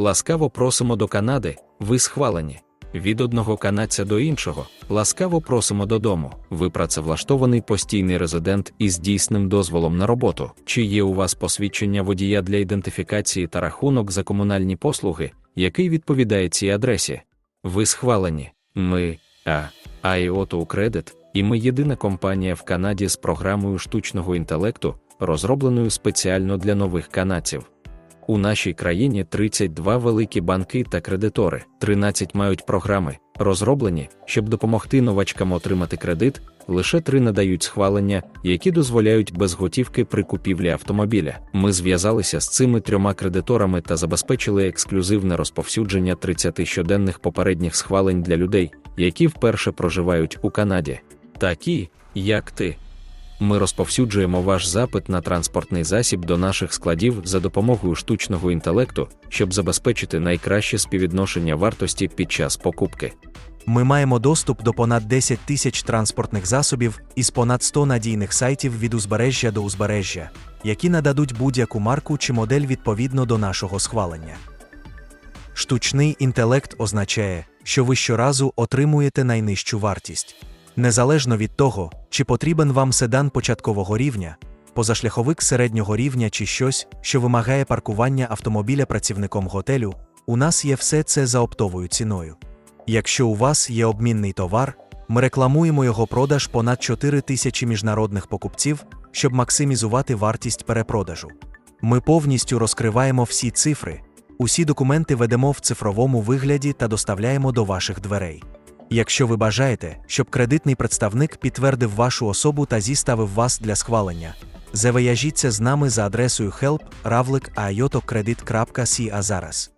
Ласкаво просимо до Канади, ви схвалені. Від одного канадця до іншого, ласкаво просимо додому. Ви працевлаштований постійний резидент із дійсним дозволом на роботу. Чи є у вас посвідчення водія для ідентифікації та рахунок за комунальні послуги, який відповідає цій адресі? Ви схвалені. Ми, а, IOTO Credit, і ми єдина компанія в Канаді з програмою штучного інтелекту, розробленою спеціально для нових канадців. У нашій країні 32 великі банки та кредитори, 13 мають програми, розроблені, щоб допомогти новачкам отримати кредит, лише три надають схвалення, які дозволяють без готівки при купівлі автомобіля. Ми зв'язалися з цими трьома кредиторами та забезпечили ексклюзивне розповсюдження 30 щоденних попередніх схвалень для людей, які вперше проживають у Канаді. Такі, як ти. Ми розповсюджуємо ваш запит на транспортний засіб до наших складів за допомогою штучного інтелекту, щоб забезпечити найкраще співвідношення вартості під час покупки. Ми маємо доступ до понад 10 тисяч транспортних засобів із понад 100 надійних сайтів від узбережжя до узбережжя, які нададуть будь-яку марку чи модель відповідно до нашого схвалення. Штучний інтелект означає, що ви щоразу отримуєте найнижчу вартість. Незалежно від того, чи потрібен вам седан початкового рівня, позашляховик середнього рівня чи щось, що вимагає паркування автомобіля працівником готелю, у нас є все це за оптовою ціною. Якщо у вас є обмінний товар, ми рекламуємо його продаж понад 4 тисячі міжнародних покупців, щоб максимізувати вартість перепродажу. Ми повністю розкриваємо всі цифри, усі документи ведемо в цифровому вигляді та доставляємо до ваших дверей. Якщо ви бажаєте, щоб кредитний представник підтвердив вашу особу та зіставив вас для схвалення, завияжіться з нами за адресою help.ravlik.ayotokredit.ca зараз.